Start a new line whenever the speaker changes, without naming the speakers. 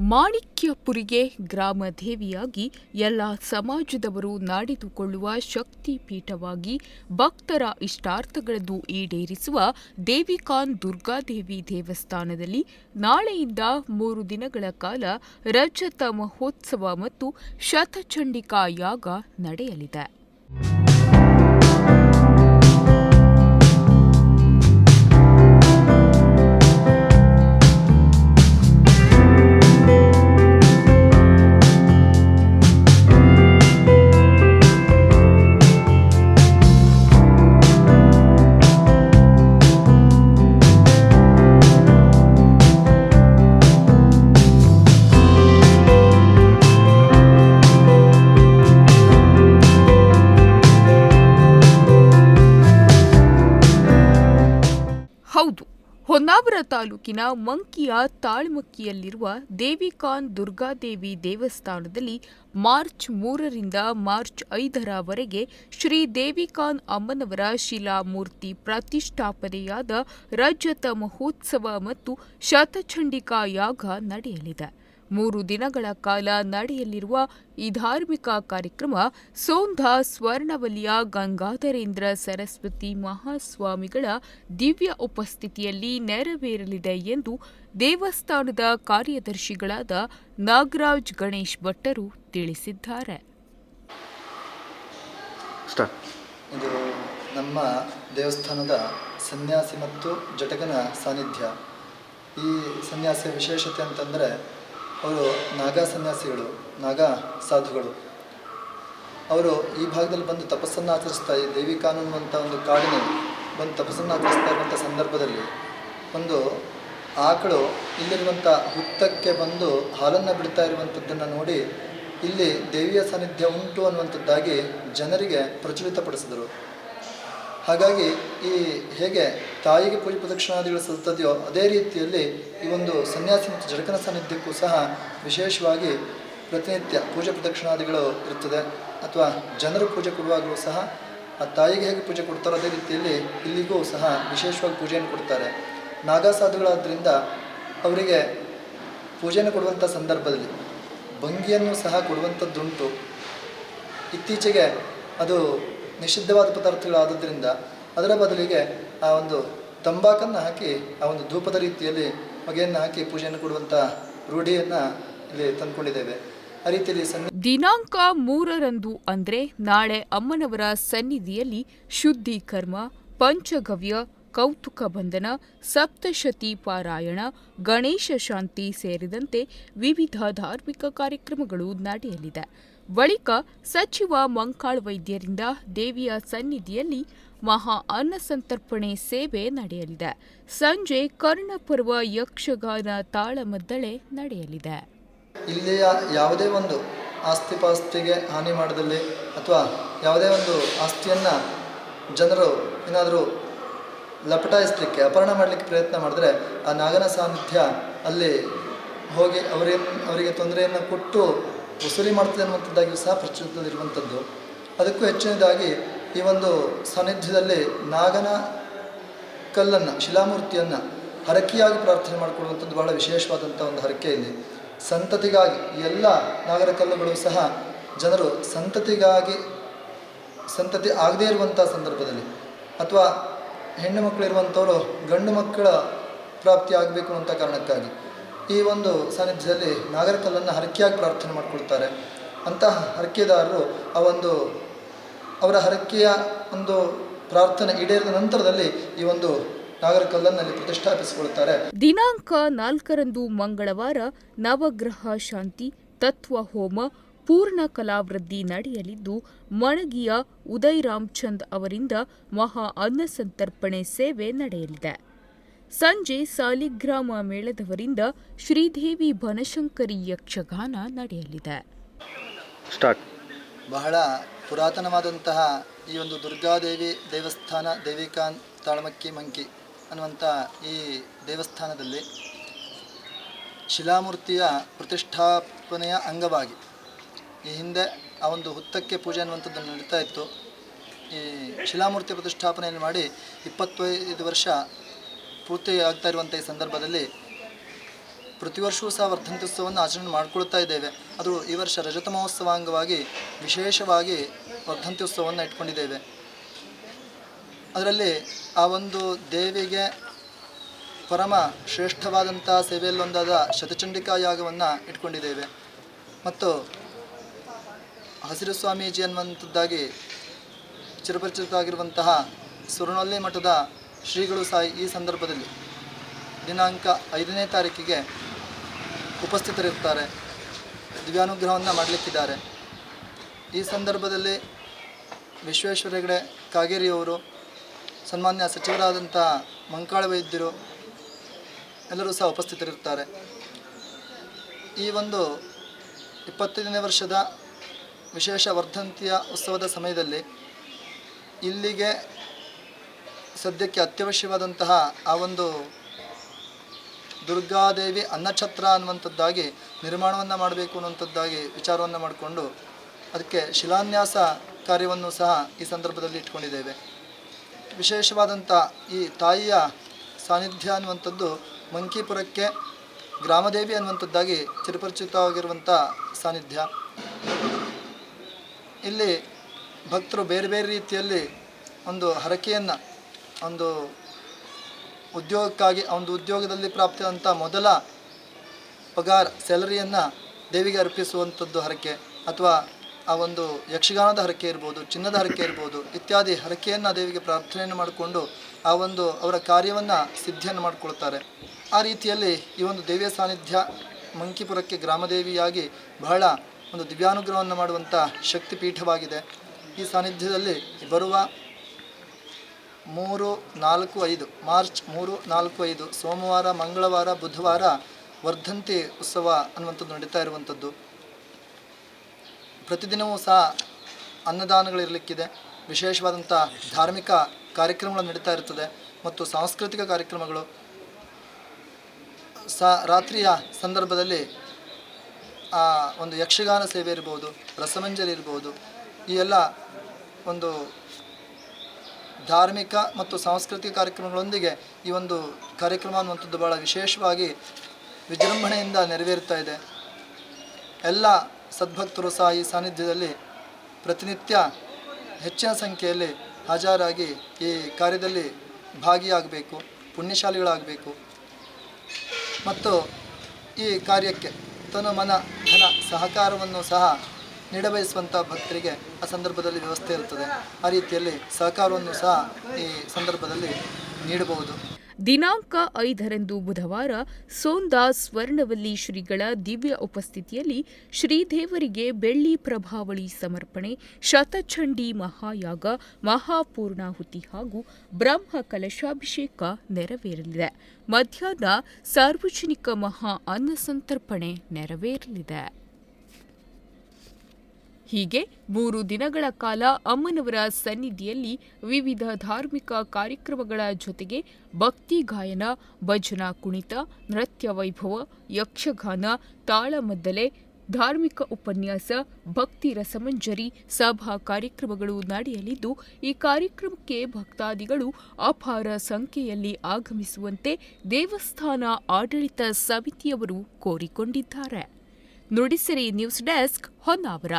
ಮಾಣಿಕ್ಯಪುರಿಗೆ ಗ್ರಾಮ ದೇವಿಯಾಗಿ ಎಲ್ಲ ಸಮಾಜದವರು ನಾಡಿದುಕೊಳ್ಳುವ ಶಕ್ತಿ ಪೀಠವಾಗಿ ಭಕ್ತರ ಇಷ್ಟಾರ್ಥಗಳನ್ನು ಈಡೇರಿಸುವ ದೇವಿಕಾನ್ ದುರ್ಗಾದೇವಿ ದೇವಸ್ಥಾನದಲ್ಲಿ ನಾಳೆಯಿಂದ ಮೂರು ದಿನಗಳ ಕಾಲ ರಜತ ಮಹೋತ್ಸವ ಮತ್ತು ಶತಚಂಡಿಕಾ ಯಾಗ ನಡೆಯಲಿದೆ. ಹೊನ್ನಾವರ ತಾಲೂಕಿನ ಮಂಕಿಯ ತಾಳ್ಮಕ್ಕಿಯಲ್ಲಿರುವ ದೇವಿಕಾನ್ ದುರ್ಗಾದೇವಿ ದೇವಸ್ಥಾನದಲ್ಲಿ ಮಾರ್ಚ್ ಮೂರರಿಂದ ಮಾರ್ಚ್ ಐದರವರೆಗೆ ಶ್ರೀ ದೇವಿಕಾನ್ ಅಮ್ಮನವರ ಶಿಲಾಮೂರ್ತಿ ಪ್ರತಿಷ್ಠಾಪನೆಯಾದ ರಜತ ಮಹೋತ್ಸವ ಮತ್ತು ಶತಚಂಡಿಕಾ ಯಾಗ ನಡೆಯಲಿದೆ. ಮೂರು ದಿನಗಳ ಕಾಲ ನಡೆಯಲಿರುವ ಈ ಧಾರ್ಮಿಕ ಕಾರ್ಯಕ್ರಮ ಸೋಂಧ ಸ್ವರ್ಣವಲಿಯ ಗಂಗಾಧರೇಂದ್ರ ಸರಸ್ವತಿ ಮಹಾಸ್ವಾಮಿಗಳ ದಿವ್ಯ ಉಪಸ್ಥಿತಿಯಲ್ಲಿ ನೆರವೇರಲಿದೆ ಎಂದು ದೇವಸ್ಥಾನದ ಕಾರ್ಯದರ್ಶಿಗಳಾದ ನಾಗರಾಜ್ ಗಣೇಶ್ ಭಟ್ಟರು ತಿಳಿಸಿದ್ದಾರೆ.
ಸ್ಟಾರ್ಟ್.
ಇದು ನಮ್ಮ ದೇವಸ್ಥಾನದ ಸನ್ಯಾಸಿ ಮತ್ತು ಜಟಕನ ಸಾನ್ನಿಧ್ಯ. ಈ ಸನ್ಯಾಸಿಯ ವಿಶೇಷತೆ ಅಂತಂದರೆ ಅವರು ನಾಗಾ ಸನ್ಯಾಸಿಗಳು, ನಾಗಾ ಸಾಧುಗಳು. ಅವರು ಈ ಭಾಗದಲ್ಲಿ ಬಂದು ತಪಸ್ಸನ್ನು ಆಚರಿಸ್ತಾ ಈ ದೇವಿ ಕಾನೂನು ಅಂತ ಒಂದು ಕಾಡಿನ ಬಂದು ತಪಸ್ಸನ್ನು ಆಚರಿಸ್ತಾ ಇರುವಂಥ ಸಂದರ್ಭದಲ್ಲಿ ಒಂದು ಆಕಳು ಇಲ್ಲಿರುವಂಥ ಹುತ್ತಕ್ಕೆ ಬಂದು ಹಾಲನ್ನು ಬಿಡ್ತಾ ಇರುವಂಥದ್ದನ್ನು ನೋಡಿ ಇಲ್ಲಿ ದೇವಿಯ ಸಾನ್ನಿಧ್ಯ ಉಂಟು ಅನ್ನುವಂಥದ್ದಾಗಿ ಜನರಿಗೆ ಪ್ರಚಲಿತಪಡಿಸಿದರು. ಹಾಗಾಗಿ ಈ ಹೇಗೆ ತಾಯಿಗೆ ಪೂಜೆ ಪ್ರದಕ್ಷಿಣಾದಿಗಳು ಸಲ್ತದೆಯೋ ಅದೇ ರೀತಿಯಲ್ಲಿ ಈ ಒಂದು ಸನ್ಯಾಸಿ ಮತ್ತು ಜಡಕನ ಸಾನ್ನಿಧ್ಯಕ್ಕೂ ಸಹ ವಿಶೇಷವಾಗಿ ಪ್ರತಿನಿತ್ಯ ಪೂಜೆ ಪ್ರದಕ್ಷಿಣಾದಿಗಳು ಇರುತ್ತದೆ. ಅಥವಾ ಜನರು ಪೂಜೆ ಕೊಡುವಾಗಲೂ ಸಹ ಆ ತಾಯಿಗೆ ಹೇಗೆ ಪೂಜೆ ಕೊಡ್ತಾರೋ ಅದೇ ರೀತಿಯಲ್ಲಿ ಇಲ್ಲಿಗೂ ಸಹ ವಿಶೇಷವಾಗಿ ಪೂಜೆಯನ್ನು ಕೊಡ್ತಾರೆ. ನಾಗಾಸಾಧುಗಳಾದ್ದರಿಂದ ಅವರಿಗೆ ಪೂಜೆಯನ್ನು ಕೊಡುವಂಥ ಸಂದರ್ಭದಲ್ಲಿ ಭಂಗಿಯನ್ನು ಸಹ ಕೊಡುವಂಥದ್ದುಂಟು. ಇತ್ತೀಚೆಗೆ ಅದು ನಿಷಿದ್ಧವಾದ ಪದಾರ್ಥಗಳಾದದ್ರಿಂದ ಅದರ ಬದಲಿಗೆ ಆ ಒಂದು ತಂಬಾಕನ್ನು ಹಾಕಿ, ಆ ಒಂದು ಧೂಪದ ರೀತಿಯಲ್ಲಿ ಹೊಗೆಯನ್ನು ಹಾಕಿ ಪೂಜೆಯನ್ನು ಕೊಡುವಂಥ ರೂಢಿಯನ್ನು ಇಲ್ಲಿ ತಂದುಕೊಂಡಿದ್ದೇವೆ. ಆ ರೀತಿಯಲ್ಲಿ
ದಿನಾಂಕ ಮೂರರಂದು ಅಂದ್ರೆ ನಾಳೆ ಅಮ್ಮನವರ ಸನ್ನಿಧಿಯಲ್ಲಿ ಶುದ್ಧಿ ಕರ್ಮ ಪಂಚಗವ್ಯ ಕೌತುಕ ಬಂಧನ, ಸಪ್ತಶತಿ ಪಾರಾಯಣ, ಗಣೇಶ ಶಾಂತಿ ಸೇರಿದಂತೆ ವಿವಿಧ ಧಾರ್ಮಿಕ ಕಾರ್ಯಕ್ರಮಗಳು ನಡೆಯಲಿದೆ. ಬಳಿಕ ಸಚಿವ ಮಂಕಾಳ್ ವೈದ್ಯರಿಂದ ದೇವಿಯ ಸನ್ನಿಧಿಯಲ್ಲಿ ಮಹಾ ಅನ್ನಸಂತರ್ಪಣೆ ಸೇವೆ ನಡೆಯಲಿದೆ. ಸಂಜೆ ಕರ್ಣಪರ್ವ ಯಕ್ಷಗಾನ ತಾಳಮದ್ದಳೆ ನಡೆಯಲಿದೆ.
ಇಲ್ಲಿಯ ಯಾವುದೇ ಒಂದು ಆಸ್ತಿಪಾಸ್ತಿಗೆ ಹಾನಿ ಮಾಡದಲ್ಲಿ ಅಥವಾ ಯಾವುದೇ ಒಂದು ಆಸ್ತಿಯನ್ನು ಜನರು ಏನಾದರೂ ಲಪಟಾಯಿಸಲಿಕ್ಕೆ, ಅಪಹರಣ ಮಾಡಲಿಕ್ಕೆ ಪ್ರಯತ್ನ ಮಾಡಿದ್ರೆ ಆ ನಾಗನ ಸಾನ್ನಿಧ್ಯ ಅಲ್ಲಿ ಹೋಗಿ ಅವರೇನು ಅವರಿಗೆ ತೊಂದರೆಯನ್ನು ಕೊಟ್ಟು ವಸೂಲಿ ಮಾಡ್ತದೆ ಅನ್ನುವಂಥದ್ದಾಗಿಯೂ ಸಹ ಪ್ರಚಲಿತದಲ್ಲಿರುವಂಥದ್ದು. ಅದಕ್ಕೂ ಹೆಚ್ಚಿನದಾಗಿ ಈ ಒಂದು ಸಾನ್ನಿಧ್ಯದಲ್ಲಿ ನಾಗನ ಕಲ್ಲನ್ನು, ಶಿಲಾಮೂರ್ತಿಯನ್ನು ಹರಕೆಯಾಗಿ ಪ್ರಾರ್ಥನೆ ಮಾಡಿಕೊಳ್ಳುವಂಥದ್ದು ಬಹಳ ವಿಶೇಷವಾದಂಥ ಒಂದು ಹರಕೆ ಇಲ್ಲಿ. ಸಂತತಿಗಾಗಿ, ಎಲ್ಲ ನಾಗರ ಕಲ್ಲುಗಳು ಸಹ ಜನರು ಸಂತತಿಗಾಗಿ, ಸಂತತಿ ಆಗದೇ ಇರುವಂಥ ಸಂದರ್ಭದಲ್ಲಿ. ಅಥವಾ ಹೆಣ್ಣು ಮಕ್ಕಳಿರುವಂಥವರು ಗಂಡು ಮಕ್ಕಳ ಪ್ರಾಪ್ತಿ ಆಗಬೇಕು ಅಂತ ಕಾರಣಕ್ಕಾಗಿ ಈ ಒಂದು ಸಾನ್ನಿಧ್ಯದಲ್ಲಿ ನಾಗರ ಕಲ್ಲನ್ನು ಹರಕೆಯಾಗಿ ಪ್ರಾರ್ಥನೆ ಮಾಡಿಕೊಳ್ತಾರೆ. ಅಂತಹ ಹರಕೆದಾರರು ಆ ಒಂದು ಅವರ ಹರಕೆಯ ಒಂದು ಪ್ರಾರ್ಥನೆ ಈಡೇರಿದ ನಂತರದಲ್ಲಿ ಈ ಒಂದು ನಾಗರ ಕಲ್ಲನ್ನಲ್ಲಿ ಪ್ರತಿಷ್ಠಾಪಿಸಿಕೊಳ್ತಾರೆ
ದಿನಾಂಕ ನಾಲ್ಕರಂದು ಮಂಗಳವಾರ ನವಗ್ರಹ ಶಾಂತಿ, ತತ್ವ ಹೋಮ ಪೂರ್ಣ ಕಲಾವೃದ್ಧಿ ನಡೆಯಲಿದ್ದು ಮಣಗಿಯ ಉದಯ್ ರಾಮ್ಚಂದ್ ಅವರಿಂದ ಮಹಾ ಅನ್ನಸಂತರ್ಪಣೆ ಸೇವೆ ನಡೆಯಲಿದೆ. ಸಂಜೆ ಸಾಲಿಗ್ರಾಮ ಮೇಳದವರಿಂದ ಶ್ರೀದೇವಿ ಬನಶಂಕರಿ ಯಕ್ಷಗಾನ ನಡೆಯಲಿದೆ.
ಸ್ಟಾರ್ಟ್.
ಬಹಳ ಪುರಾತನವಾದಂತಹ ಈ ಒಂದು ದುರ್ಗಾದೇವಿ ದೇವಸ್ಥಾನ ದೇವಿಕಾನ್ ತಾಳಮಕ್ಕಿ ಮಂಕಿ ಅನ್ನುವಂಥ ಈ ದೇವಸ್ಥಾನದಲ್ಲಿ ಶಿಲಾಮೂರ್ತಿಯ ಪ್ರತಿಷ್ಠಾಪನೆಯ ಅಂಗವಾಗಿ ಈ ಹಿಂದೆ ಆ ಒಂದು ಹುತ್ತಕ್ಕೆ ಪೂಜೆ ಅನ್ನುವಂಥದ್ದು ನಡೀತಾ ಇತ್ತು. ಈ ಶಿಲಾಮೂರ್ತಿ ಪ್ರತಿಷ್ಠಾಪನೆಯನ್ನು ಮಾಡಿ ಇಪ್ಪತ್ತೈದು ವರ್ಷ ಪೂರ್ತಿ ಆಗ್ತಾ ಇರುವಂಥ ಈ ಸಂದರ್ಭದಲ್ಲಿ ಪ್ರತಿ ವರ್ಷವೂ ಸಹ ವರ್ಧಂತ್ಯುತ್ಸವವನ್ನು ಆಚರಣೆ ಮಾಡಿಕೊಳ್ತಾ ಇದ್ದೇವೆ. ಅದು ಈ ವರ್ಷ ರಜತ ಮಹೋತ್ಸವ ಅಂಗವಾಗಿ ವಿಶೇಷವಾಗಿ ವರ್ಧಂತ್ಯುತ್ಸವವನ್ನು ಇಟ್ಕೊಂಡಿದ್ದೇವೆ. ಅದರಲ್ಲಿ ಆ ಒಂದು ದೇವಿಗೆ ಪರಮ ಶ್ರೇಷ್ಠವಾದಂಥ ಸೇವೆಯಲ್ಲೊಂದಾದ ಶತಚಂಡಿಕಾ ಯಾಗವನ್ನು ಇಟ್ಕೊಂಡಿದ್ದೇವೆ. ಮತ್ತು ಹಸಿರು ಸ್ವಾಮೀಜಿ ಅನ್ನುವಂಥದ್ದಾಗಿ ಚಿರಪರಿಚಿತವಾಗಿರುವಂತಹ ಸುರನೊಲ್ಲಿ ಮಠದ ಶ್ರೀಗಳು ಸಹ ಈ ಸಂದರ್ಭದಲ್ಲಿ ದಿನಾಂಕ ಐದನೇ ತಾರೀಕಿಗೆ ಉಪಸ್ಥಿತರಿರ್ತಾರೆ ದಿವ್ಯಾನುಗ್ರಹವನ್ನು ಮಾಡಲಿಕ್ಕಿದ್ದಾರೆ. ಈ ಸಂದರ್ಭದಲ್ಲಿ ವಿಶ್ವೇಶ್ವರ ಹೆಗಡೆ ಕಾಗೇರಿಯವರು, ಸನ್ಮಾನ್ಯ ಸಚಿವರಾದಂಥ ಮಂಕಾಳ ವೈದ್ಯರು ಎಲ್ಲರೂ ಸಹ ಉಪಸ್ಥಿತರಿರ್ತಾರೆ ಈ ಒಂದು ಇಪ್ಪತ್ತೈದನೇ ವರ್ಷದ ವಿಶೇಷ ವರ್ಧಂತಿಯ ಉತ್ಸವದ ಸಮಯದಲ್ಲಿ ಇಲ್ಲಿಗೆ ಸದ್ಯಕ್ಕೆ ಅತ್ಯವಶ್ಯವಾದಂತಹ ಆ ಒಂದು ದುರ್ಗಾದೇವಿ ಅನ್ನಛತ್ರ ಅನ್ನುವಂಥದ್ದಾಗಿ ನಿರ್ಮಾಣವನ್ನು ಮಾಡಬೇಕು ಅನ್ನುವಂಥದ್ದಾಗಿ ವಿಚಾರವನ್ನು ಮಾಡಿಕೊಂಡು ಅದಕ್ಕೆ ಶಿಲಾನ್ಯಾಸ ಕಾರ್ಯವನ್ನು ಸಹ ಈ ಸಂದರ್ಭದಲ್ಲಿ ಇಟ್ಕೊಂಡಿದ್ದೇವೆ. ವಿಶೇಷವಾದಂಥ ಈ ತಾಯಿಯ ಸಾನ್ನಿಧ್ಯ ಅನ್ನುವಂಥದ್ದು ಮಂಕಿಪುರಕ್ಕೆ ಗ್ರಾಮದೇವಿ ಅನ್ನುವಂಥದ್ದಾಗಿ ಚಿರಪರಿಚಿತವಾಗಿರುವಂಥ ಸಾನ್ನಿಧ್ಯ. ಇಲ್ಲಿ ಭಕ್ತರು ಬೇರೆ ಬೇರೆ ರೀತಿಯಲ್ಲಿ ಒಂದು ಹರಕೆಯನ್ನು, ಒಂದು ಉದ್ಯೋಗಕ್ಕಾಗಿ, ಒಂದು ಉದ್ಯೋಗದಲ್ಲಿ ಪ್ರಾಪ್ತಿಯಾದಂಥ ಮೊದಲ ಪಗಾರ, ಸ್ಯಾಲರಿಯನ್ನು ದೇವಿಗೆ ಅರ್ಪಿಸುವಂಥದ್ದು ಹರಕೆ ಅಥವಾ ಆ ಒಂದು ಯಕ್ಷಗಾನದ ಹರಕೆ ಇರ್ಬೋದು, ಚಿನ್ನದ ಹರಕೆ ಇರ್ಬೋದು, ಇತ್ಯಾದಿ ಹರಕೆಯನ್ನು ದೇವಿಗೆ ಪ್ರಾರ್ಥನೆಯನ್ನು ಮಾಡಿಕೊಂಡು ಆ ಒಂದು ಅವರ ಕಾರ್ಯವನ್ನು ಸಿದ್ಧಿಯನ್ನು ಮಾಡಿಕೊಳ್ತಾರೆ. ಆ ರೀತಿಯಲ್ಲಿ ಈ ಒಂದು ದೇವಿಯ ಸಾನ್ನಿಧ್ಯ ಮಂಕಿಪುರಕ್ಕೆ ಗ್ರಾಮದೇವಿಯಾಗಿ ಬಹಳ ಒಂದು ದಿವ್ಯಾನುಗ್ರಹವನ್ನು ಮಾಡುವಂಥ ಶಕ್ತಿ ಪೀಠವಾಗಿದೆ ಈ ಸಾನ್ನಿಧ್ಯದಲ್ಲಿ ಬರುವ ಮೂರು ನಾಲ್ಕು ಐದು, ಮಾರ್ಚ್ ಮೂರು ನಾಲ್ಕು ಐದು, ಸೋಮವಾರ, ಮಂಗಳವಾರ, ಬುಧವಾರ ವರ್ಧಂತಿ ಉತ್ಸವ ಅನ್ನುವಂಥದ್ದು ನಡೀತಾ ಇರುವಂಥದ್ದು. ಪ್ರತಿದಿನವೂ ಸಹ ಅನ್ನದಾನಗಳಿರಲಿಕ್ಕಿದೆ. ವಿಶೇಷವಾದಂಥ ಧಾರ್ಮಿಕ ಕಾರ್ಯಕ್ರಮಗಳು ನಡೀತಾ ಇರ್ತದೆ ಮತ್ತು ಸಾಂಸ್ಕೃತಿಕ ಕಾರ್ಯಕ್ರಮಗಳು ಸ ರಾತ್ರಿಯ ಸಂದರ್ಭದಲ್ಲಿ ಆ ಒಂದು ಯಕ್ಷಗಾನ ಸೇವೆ ಇರ್ಬೋದು, ರಸಮಂಜರಿ ಇರ್ಬೋದು, ಈ ಎಲ್ಲ ಒಂದು ಧಾರ್ಮಿಕ ಮತ್ತು ಸಾಂಸ್ಕೃತಿಕ ಕಾರ್ಯಕ್ರಮಗಳೊಂದಿಗೆ ಈ ಒಂದು ಕಾರ್ಯಕ್ರಮ ಅನ್ನುವಂಥದ್ದು ಭಾಳ ವಿಶೇಷವಾಗಿ ವಿಜೃಂಭಣೆಯಿಂದ ನೆರವೇರ್ತಾ ಇದೆ. ಎಲ್ಲ ಸದ್ಭಕ್ತರು ಸಹ ಈ ಸಾನ್ನಿಧ್ಯದಲ್ಲಿ ಪ್ರತಿನಿತ್ಯ ಹೆಚ್ಚಿನ ಸಂಖ್ಯೆಯಲ್ಲಿ ಹಾಜರಾಗಿ ಈ ಕಾರ್ಯದಲ್ಲಿ ಭಾಗಿಯಾಗಬೇಕು, ಪುಣ್ಯಶಾಲಿಗಳಾಗಬೇಕು. ಮತ್ತು ಈ ಕಾರ್ಯಕ್ಕೆ ತನು ಮನ, ಧನ, ಸಹಕಾರವನ್ನು ಸಹ ನೀಡಬಯಸುವಂಥ ಭಕ್ತರಿಗೆ ಆ ಸಂದರ್ಭದಲ್ಲಿ ವ್ಯವಸ್ಥೆ ಇರುತ್ತದೆ. ಆ ರೀತಿಯಲ್ಲಿ ಸಹಕಾರವನ್ನು ಸಹ ಈ ಸಂದರ್ಭದಲ್ಲಿ ನೀಡಬಹುದು.
ದಿನಾಂಕ ಐದರಂದು ಬುಧವಾರ ಸೋಂದಾ ಸ್ವರ್ಣವಲ್ಲಿ ಶ್ರೀಗಳ ದಿವ್ಯ ಉಪಸ್ಥಿತಿಯಲ್ಲಿ ಶ್ರೀದೇವರಿಗೆ ಬೆಳ್ಳಿ ಪ್ರಭಾವಳಿ ಸಮರ್ಪಣೆ, ಶತಚಂಡಿ ಮಹಾಯಾಗ, ಮಹಾಪೂರ್ಣಾಹುತಿ ಹಾಗೂ ಬ್ರಹ್ಮ ಕಲಶಾಭಿಷೇಕ ನೆರವೇರಲಿದೆ. ಮಧ್ಯಾಹ್ನ ಸಾರ್ವಜನಿಕ ಮಹಾ ಅನ್ನ ಸಂತರ್ಪಣೆ ನೆರವೇರಲಿದೆ. ಹೀಗೆ ಮೂರು ದಿನಗಳ ಕಾಲ ಅಮ್ಮನವರ ಸನ್ನಿಧಿಯಲ್ಲಿ ವಿವಿಧ ಧಾರ್ಮಿಕ ಕಾರ್ಯಕ್ರಮಗಳ ಜೊತೆಗೆ ಭಕ್ತಿ ಗಾಯನ, ಭಜನಾ ಕುಣಿತ, ನೃತ್ಯ ವೈಭವ, ಯಕ್ಷಗಾನ, ತಾಳಮದ್ದಲೆ, ಧಾರ್ಮಿಕ ಉಪನ್ಯಾಸ, ಭಕ್ತಿ ರಸಮಂಜರಿ, ಸಭಾ ಕಾರ್ಯಕ್ರಮಗಳು ನಡೆಯಲಿದ್ದು, ಈ ಕಾರ್ಯಕ್ರಮಕ್ಕೆ ಭಕ್ತಾದಿಗಳು ಅಪಾರ ಸಂಖ್ಯೆಯಲ್ಲಿ ಆಗಮಿಸುವಂತೆ ದೇವಸ್ಥಾನ ಆಡಳಿತ ಸಮಿತಿಯವರು ಕೋರಿಕೊಂಡಿದ್ದಾರೆ. Nudisiri news desk Honnavar.